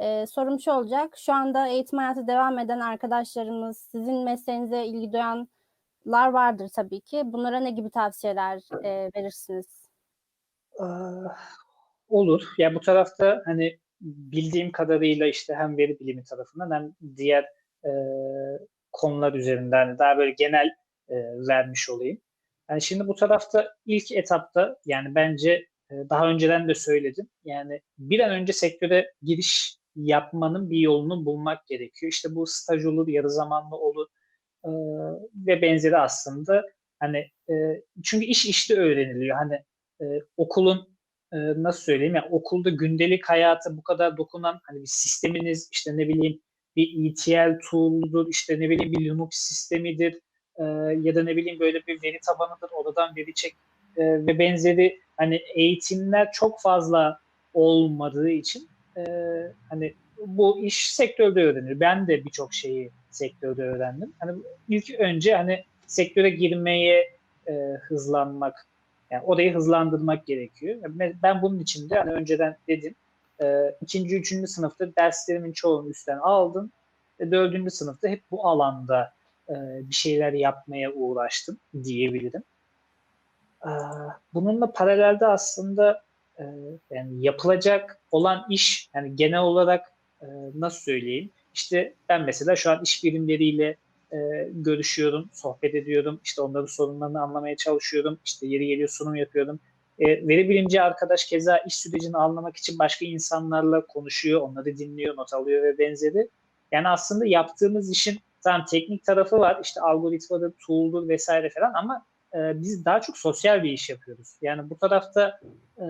Ee, sorum şu olacak. Şu anda eğitim hayatı devam eden arkadaşlarımız, sizin mesleğinize ilgi duyanlar vardır tabii ki. Bunlara ne gibi tavsiyeler e, verirsiniz? Ee, olur. Ya bu tarafta hani bildiğim kadarıyla işte hem veri bilimi tarafından hem diğer e, konular üzerinden daha böyle genel e, vermiş olayım. Yani şimdi bu tarafta ilk etapta yani bence e, daha önceden de söyledim. Yani bir an önce sektöre giriş yapmanın bir yolunu bulmak gerekiyor. İşte bu staj olur, yarı zamanlı olur e, ve benzeri aslında. Hani e, çünkü iş işte öğreniliyor. Hani e, okulun e, nasıl söyleyeyim ya yani okulda gündelik hayatı bu kadar dokunan hani bir sisteminiz işte ne bileyim bir ETL tool'dur işte ne bileyim bir Linux sistemidir e, ya da ne bileyim böyle bir veri tabanıdır oradan veri çek e, ve benzeri hani eğitimler çok fazla olmadığı için e, hani bu iş sektörde öğrenir. Ben de birçok şeyi sektörde öğrendim. Hani ilk önce hani sektöre girmeye e, hızlanmak, yani orayı hızlandırmak gerekiyor. Ben bunun için de hani önceden dedim, e, ikinci, üçüncü sınıfta derslerimin çoğunu üstten aldım. Ve dördüncü sınıfta hep bu alanda e, bir şeyler yapmaya uğraştım diyebilirim. E, bununla paralelde aslında e, yani yapılacak olan iş yani genel olarak e, nasıl söyleyeyim? İşte ben mesela şu an iş birimleriyle e, görüşüyorum, sohbet ediyorum. İşte onların sorunlarını anlamaya çalışıyorum. İşte yeri geliyor sunum yapıyorum. E, veri bilimci arkadaş keza iş sürecini anlamak için başka insanlarla konuşuyor, onları dinliyor, not alıyor ve benzeri. Yani aslında yaptığımız işin tam teknik tarafı var. İşte algoritmadır, tool'dur vesaire falan ama e, biz daha çok sosyal bir iş yapıyoruz. Yani bu tarafta e,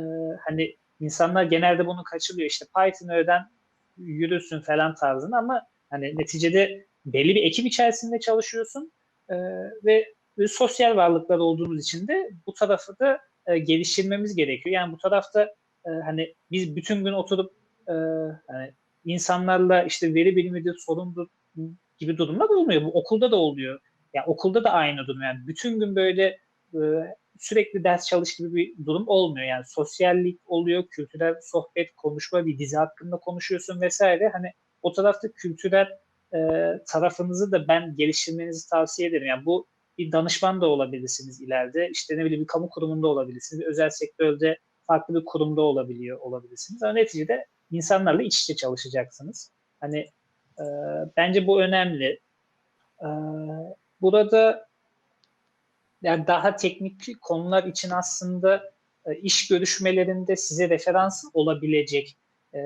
hani insanlar genelde bunu kaçırıyor. İşte Python öğren yürüsün falan tarzında ama hani neticede belli bir ekip içerisinde çalışıyorsun e, ve, sosyal varlıklar olduğumuz için de bu tarafı da e, geliştirmemiz gerekiyor. Yani bu tarafta e, hani biz bütün gün oturup e, hani insanlarla işte veri bilimidir, sorundur gibi durumlar olmuyor. Bu okulda da oluyor. Yani okulda da aynı durum. Yani bütün gün böyle e, sürekli ders çalış gibi bir durum olmuyor. Yani sosyallik oluyor, kültürel sohbet, konuşma, bir dizi hakkında konuşuyorsun vesaire. Hani o tarafta kültürel e, tarafınızı da ben geliştirmenizi tavsiye ederim. Yani bu bir danışman da olabilirsiniz ileride. İşte ne bileyim bir kamu kurumunda olabilirsiniz. Bir özel sektörde farklı bir kurumda olabiliyor olabilirsiniz. Ama neticede insanlarla iç içe çalışacaksınız. Hani e, bence bu önemli. E, burada yani daha teknik konular için aslında e, iş görüşmelerinde size referans olabilecek, e,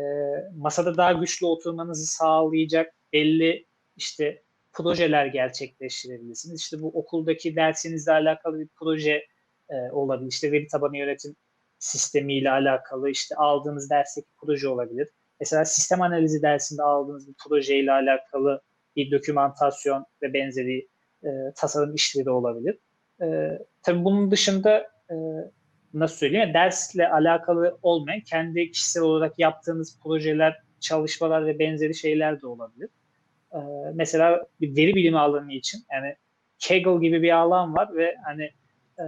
masada daha güçlü oturmanızı sağlayacak belli işte projeler gerçekleştirebilirsiniz. İşte bu okuldaki dersinizle alakalı bir proje e, olabilir. İşte veri tabanı yönetim sistemiyle alakalı işte aldığınız dersteki proje olabilir. Mesela sistem analizi dersinde aldığınız bir projeyle alakalı bir dokümantasyon ve benzeri e, tasarım işleri olabilir. E, tabii bunun dışında e, nasıl söyleyeyim dersle alakalı olmayan kendi kişisel olarak yaptığınız projeler, çalışmalar ve benzeri şeyler de olabilir. E, mesela bir veri bilimi alanı için yani Kaggle gibi bir alan var ve hani e,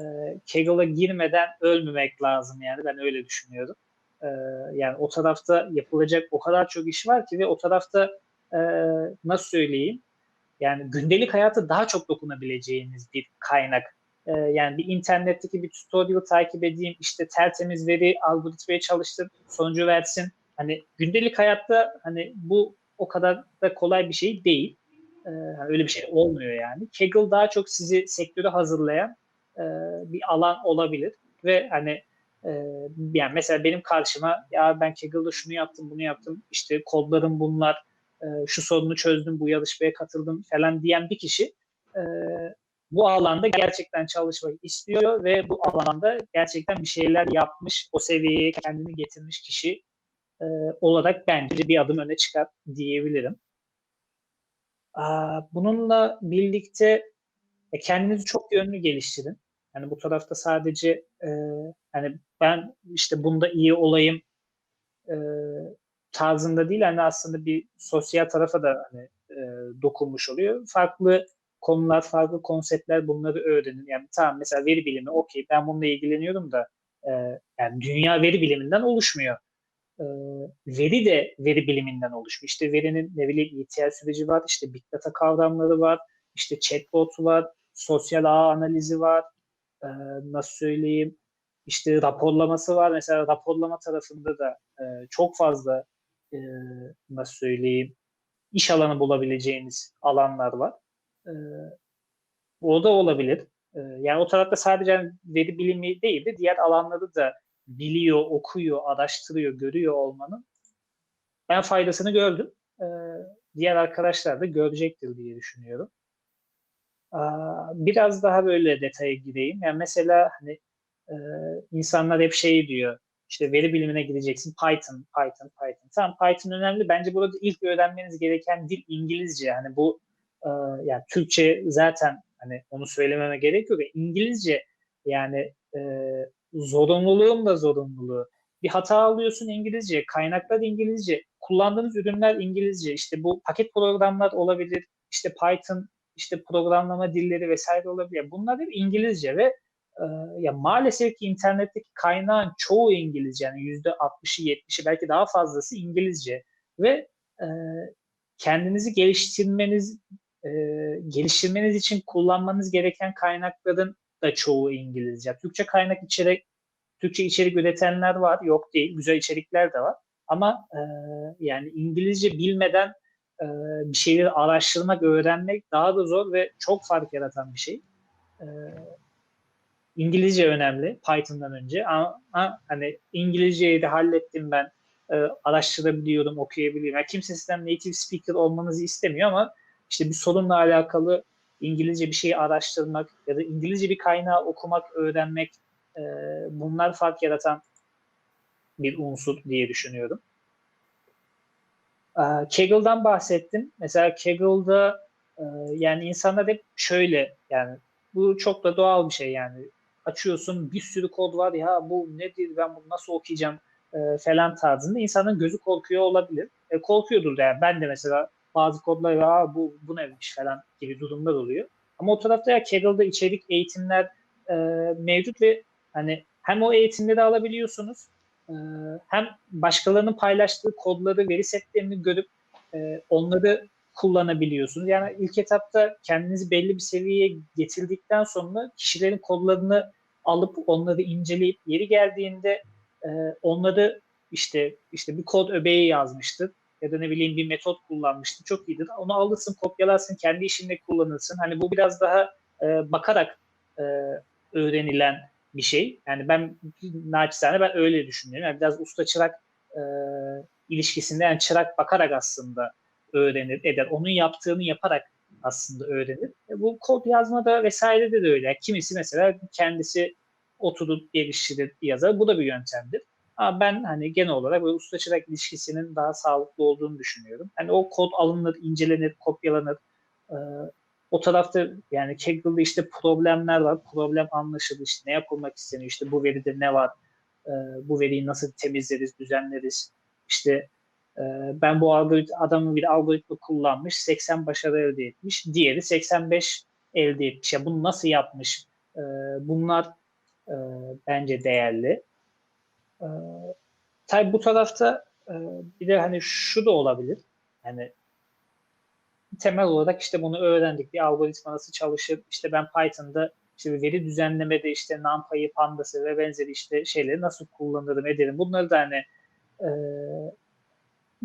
Kaggle'a girmeden ölmemek lazım yani ben öyle düşünüyorum. E, yani o tarafta yapılacak o kadar çok iş var ki ve o tarafta e, nasıl söyleyeyim yani gündelik hayata daha çok dokunabileceğiniz bir kaynak e, yani bir internetteki bir tutorial takip edeyim, işte tertemiz veri algoritmaya çalıştır, sonucu versin. Hani gündelik hayatta hani bu o kadar da kolay bir şey değil. Ee, öyle bir şey olmuyor yani. Kaggle daha çok sizi sektöre hazırlayan e, bir alan olabilir ve hani e, yani mesela benim karşıma ya ben Kaggle'da şunu yaptım, bunu yaptım, işte kodlarım bunlar, e, şu sorunu çözdüm, bu yarışmaya katıldım falan diyen bir kişi e, bu alanda gerçekten çalışmak istiyor ve bu alanda gerçekten bir şeyler yapmış, o seviyeye kendini getirmiş kişi e, olarak bence bir adım öne çıkar diyebilirim. Bununla birlikte e, kendinizi çok yönlü geliştirin. Yani bu tarafta sadece e, hani ben işte bunda iyi olayım e, tarzında değil hani aslında bir sosyal tarafa da hani e, dokunmuş oluyor. Farklı konular, farklı konseptler bunları öğrenin. Yani tamam mesela veri bilimi okey ben bununla ilgileniyorum da e, yani dünya veri biliminden oluşmuyor. e, veri de veri biliminden oluşmuş. İşte verinin ne bileyim ETL süreci var, işte big data kavramları var, işte chatbot var, sosyal ağ analizi var, e, nasıl söyleyeyim, işte raporlaması var. Mesela raporlama tarafında da e, çok fazla e, nasıl söyleyeyim iş alanı bulabileceğiniz alanlar var. E, o da olabilir. E, yani o tarafta sadece hani veri bilimi değil de diğer alanları da biliyor, okuyor, araştırıyor, görüyor olmanın ben faydasını gördüm. E, diğer arkadaşlar da görecektir diye düşünüyorum. Aa, Biraz daha böyle detaya gireyim. Yani mesela hani e, insanlar hep şey diyor. İşte veri bilimine gideceksin. Python, Python, Python. Tamam Python önemli. Bence burada ilk öğrenmeniz gereken dil İngilizce. Hani bu e, yani Türkçe zaten hani onu söylememe gerek yok. İngilizce yani e, zorunluluğum da zorunluluğu. Bir hata alıyorsun İngilizce, kaynaklar İngilizce, kullandığınız ürünler İngilizce. İşte bu paket programlar olabilir. İşte Python, işte programlama dilleri vesaire olabilir. Bunlar hep İngilizce ve ya maalesef ki internetteki kaynağın çoğu İngilizce. Yani yüzde 60'ı 70'i belki daha fazlası İngilizce ve e, kendinizi geliştirmeniz e, geliştirmeniz için kullanmanız gereken kaynakların da çoğu İngilizce. Türkçe kaynak içerik Türkçe içerik üretenler var, yok değil. Güzel içerikler de var. Ama e, yani İngilizce bilmeden e, bir şeyleri araştırmak, öğrenmek daha da zor ve çok fark yaratan bir şey. E, İngilizce önemli Python'dan önce ama, hani İngilizceyi de hallettim ben e, araştırabiliyorum, okuyabiliyorum. Yani kimse sizden native speaker olmanızı istemiyor ama işte bir sorunla alakalı İngilizce bir şeyi araştırmak ya da İngilizce bir kaynağı okumak, öğrenmek e, bunlar fark yaratan bir unsur diye düşünüyorum. E, Kaggle'dan bahsettim. Mesela Kaggle'da e, yani insanlar hep şöyle yani bu çok da doğal bir şey yani açıyorsun bir sürü kod var ya bu nedir ben bunu nasıl okuyacağım e, falan tarzında insanın gözü korkuyor olabilir. E, korkuyordur da yani ben de mesela bazı kodlar ya bu, bu neymiş falan gibi durumlar oluyor. Ama o tarafta ya Kaggle'da içerik eğitimler e, mevcut ve hani hem o eğitimleri alabiliyorsunuz e, hem başkalarının paylaştığı kodları, veri setlerini görüp e, onları kullanabiliyorsunuz. Yani ilk etapta kendinizi belli bir seviyeye getirdikten sonra kişilerin kodlarını alıp onları inceleyip yeri geldiğinde e, onları işte işte bir kod öbeği yazmıştır ya da ne bileyim bir metot kullanmıştır. Çok iyidir. Onu alırsın, kopyalarsın, kendi işinde kullanırsın. Hani bu biraz daha e, bakarak e, öğrenilen bir şey. Yani ben naçizane ben öyle düşünüyorum. Yani biraz usta çırak e, ilişkisinde yani çırak bakarak aslında öğrenir, eder. Onun yaptığını yaparak aslında öğrenir. E, bu kod yazmada vesairede de öyle. Yani kimisi mesela kendisi oturup geliştirir, yazar. Bu da bir yöntemdir. Ama ben hani genel olarak böyle usta çırak ilişkisinin daha sağlıklı olduğunu düşünüyorum. Hani o kod alınır, incelenir, kopyalanır. Ee, o tarafta yani Kaggle'da işte problemler var. Problem anlaşılır. İşte ne yapılmak isteniyor? İşte bu veride ne var? Ee, bu veriyi nasıl temizleriz, düzenleriz? İşte ben bu algoritma, adamın bir algoritma kullanmış, 80 başarı elde etmiş. Diğeri 85 elde etmiş. Ya bunu nasıl yapmış? Ee, bunlar e, bence değerli. Ee, tabii bu tarafta e, bir de hani şu da olabilir. Yani temel olarak işte bunu öğrendik. Bir algoritma nasıl çalışır? İşte ben Python'da işte veri düzenlemede işte NumPy'ı, Pandas'ı ve benzeri işte şeyleri nasıl kullanırım, ederim. Bunları da hani e,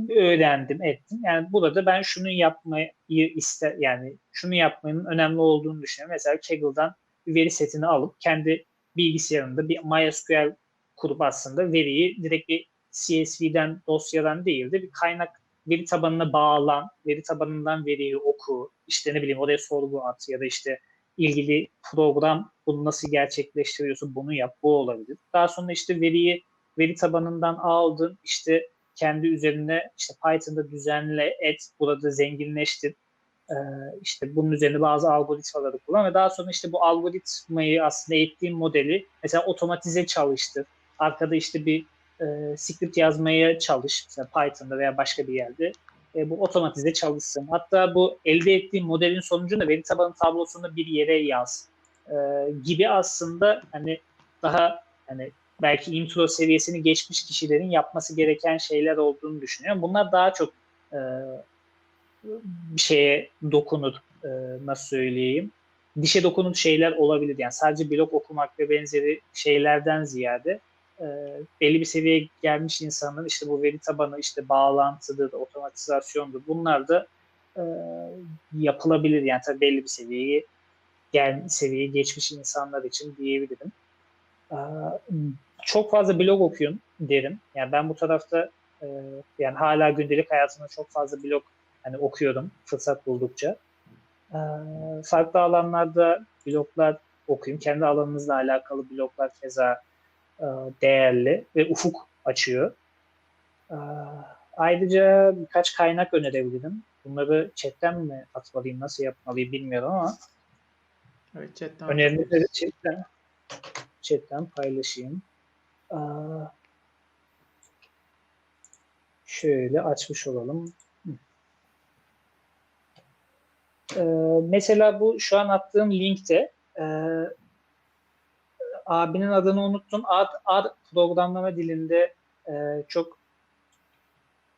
öğrendim, ettim. Yani burada ben şunu yapmayı ister yani şunu yapmanın önemli olduğunu düşünüyorum. Mesela Kaggle'dan bir veri setini alıp kendi bilgisayarında bir MySQL kurup aslında veriyi direkt bir CSV'den, dosyadan değil de bir kaynak veri tabanına bağlan, veri tabanından veriyi oku, işte ne bileyim oraya sorgu at ya da işte ilgili program bunu nasıl gerçekleştiriyorsun bunu yap, bu olabilir. Daha sonra işte veriyi veri tabanından aldın, işte kendi üzerine işte Python'da düzenle et, burada zenginleştir. Ee, işte bunun üzerine bazı algoritmaları kullan ve daha sonra işte bu algoritmayı aslında eğittiğin modeli mesela otomatize çalıştır. Arkada işte bir e, script yazmaya çalış. Mesela Python'da veya başka bir yerde. E, bu otomatize çalışsın. Hatta bu elde ettiğin modelin sonucunu veri tabanı tablosunda bir yere yaz. E, gibi aslında hani daha hani belki intro seviyesini geçmiş kişilerin yapması gereken şeyler olduğunu düşünüyorum. Bunlar daha çok e, bir şeye dokunur, e, nasıl söyleyeyim, dişe dokunur şeyler olabilir. Yani sadece blog okumak ve benzeri şeylerden ziyade e, belli bir seviyeye gelmiş insanların işte bu veri tabanı, işte bağlantıdır, otomatizasyondur. Bunlar da e, yapılabilir. Yani tabii belli bir seviyeyi gel seviyeye geçmiş insanlar için diyebilirim. Çok fazla blog okuyun derim. Yani ben bu tarafta e, yani hala gündelik hayatımda çok fazla blog hani okuyorum fırsat buldukça. E, farklı alanlarda bloglar okuyun. Kendi alanınızla alakalı bloglar keza e, değerli ve ufuk açıyor. E, ayrıca birkaç kaynak önerebilirim. Bunları chatten mi atmalıyım, nasıl yapmalıyım bilmiyorum ama Evet, chatten önerileri chatten, chatten paylaşayım. Şöyle açmış olalım. Ee, mesela bu şu an attığım linkte e, abinin adını unuttum. Ad, ad programlama dilinde e, çok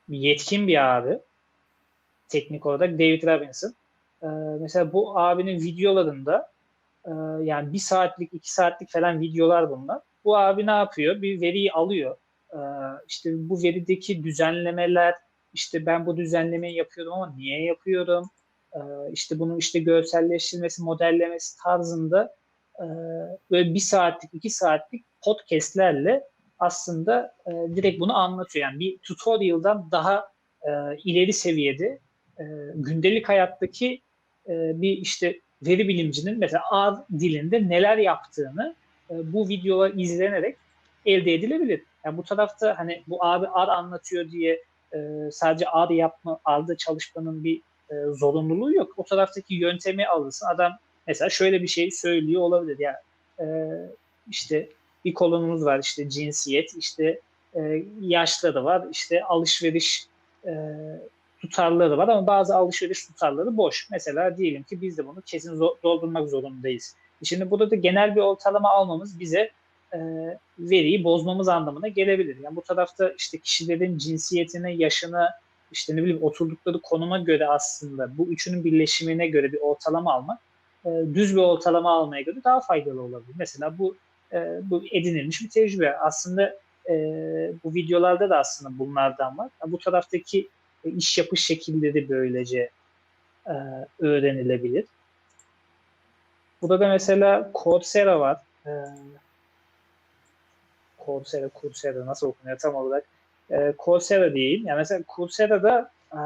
yetkin bir abi. Teknik olarak David Robinson. Ee, mesela bu abinin videolarında e, yani bir saatlik, iki saatlik falan videolar bunlar. Bu abi ne yapıyor? Bir veriyi alıyor. Ee, işte bu verideki düzenlemeler, işte ben bu düzenlemeyi yapıyorum ama niye yapıyorum? Ee, işte bunun işte görselleştirilmesi, modellemesi tarzında e, böyle bir saatlik, iki saatlik podcastlerle aslında e, direkt bunu anlatıyor. Yani bir tutorial'dan daha e, ileri seviyede e, gündelik hayattaki e, bir işte veri bilimcinin mesela R dilinde neler yaptığını e, bu videolar izlenerek elde edilebilir. Yani bu tarafta hani bu abi R anlatıyor diye e, sadece R yapma, R'da çalışmanın bir e, zorunluluğu yok. O taraftaki yöntemi alırsın. Adam mesela şöyle bir şey söylüyor olabilir. Yani e, işte bir kolonumuz var işte cinsiyet, işte e, yaşları var, işte alışveriş e, tutarları var ama bazı alışveriş tutarları boş. Mesela diyelim ki biz de bunu kesin doldurmak zorundayız. Şimdi burada da genel bir ortalama almamız bize e, veriyi bozmamız anlamına gelebilir. Yani bu tarafta işte kişilerin cinsiyetine, yaşına, işte ne bileyim oturdukları konuma göre aslında bu üçünün birleşimine göre bir ortalama almak e, düz bir ortalama almaya göre daha faydalı olabilir. Mesela bu e, bu edinilmiş bir tecrübe. Aslında e, bu videolarda da aslında bunlardan var. Bu taraftaki e, iş yapış şekilleri böylece e, öğrenilebilir. Burada da mesela Coursera var. E, Coursera, Coursera nasıl okunuyor tam olarak? E, Coursera diyeyim. Yani mesela Coursera'da e,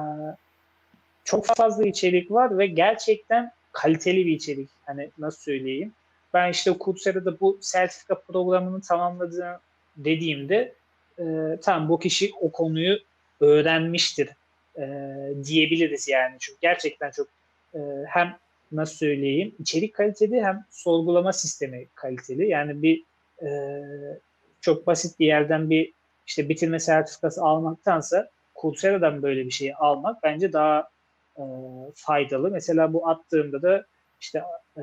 çok fazla içerik var ve gerçekten kaliteli bir içerik. Hani nasıl söyleyeyim? Ben işte Coursera'da bu sertifika programını tamamladığını dediğimde e, tamam bu kişi o konuyu öğrenmiştir e, diyebiliriz yani. Çünkü gerçekten çok e, hem nasıl söyleyeyim içerik kaliteli hem sorgulama sistemi kaliteli. Yani bir e, çok basit bir yerden bir işte bitirme sertifikası almaktansa Coursera'dan böyle bir şeyi almak bence daha e, faydalı. Mesela bu attığımda da işte e,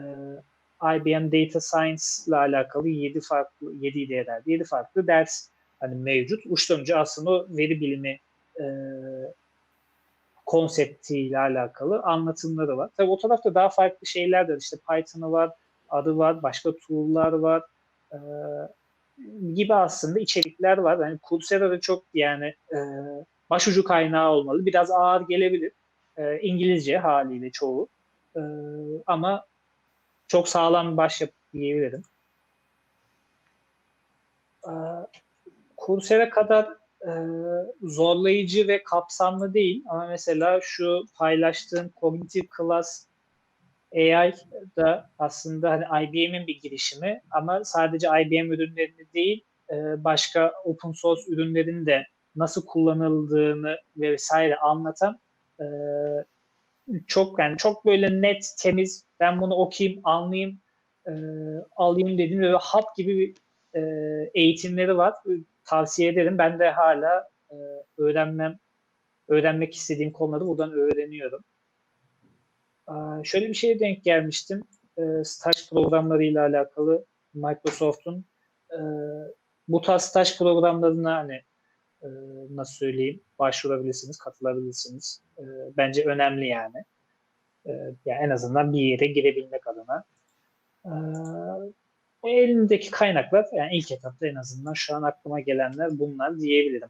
IBM Data Science ile alakalı 7 farklı 7 idi herhalde 7 farklı ders hani mevcut. Uçtan aslında o veri bilimi e, konseptiyle alakalı anlatımları var. Tabii o tarafta daha farklı şeyler de işte Python'ı var, adı var, başka tool'lar var e, gibi aslında içerikler var. Yani Coursera'da çok yani e, başucu kaynağı olmalı. Biraz ağır gelebilir. E, İngilizce haliyle çoğu. E, ama çok sağlam bir başyapıt diyebilirim. E, Coursera kadar e, zorlayıcı ve kapsamlı değil ama mesela şu paylaştığım Cognitive Class AI da aslında hani IBM'in bir girişimi ama sadece IBM ürünlerini değil e, başka open source ürünlerin de nasıl kullanıldığını vesaire anlatan e, çok yani çok böyle net temiz ben bunu okuyayım anlayayım e, alayım dediğim böyle hap gibi bir e, eğitimleri var tavsiye ederim. Ben de hala e, öğrenmem, öğrenmek istediğim konuları buradan öğreniyorum. E, şöyle bir şeye denk gelmiştim. E, staj programlarıyla alakalı Microsoft'un e, bu tarz staj programlarına hani e, nasıl söyleyeyim başvurabilirsiniz, katılabilirsiniz. E, bence önemli yani. E, yani en azından bir yere girebilmek adına. E, elindeki kaynaklar yani ilk etapta en azından şu an aklıma gelenler bunlar diyebilirim.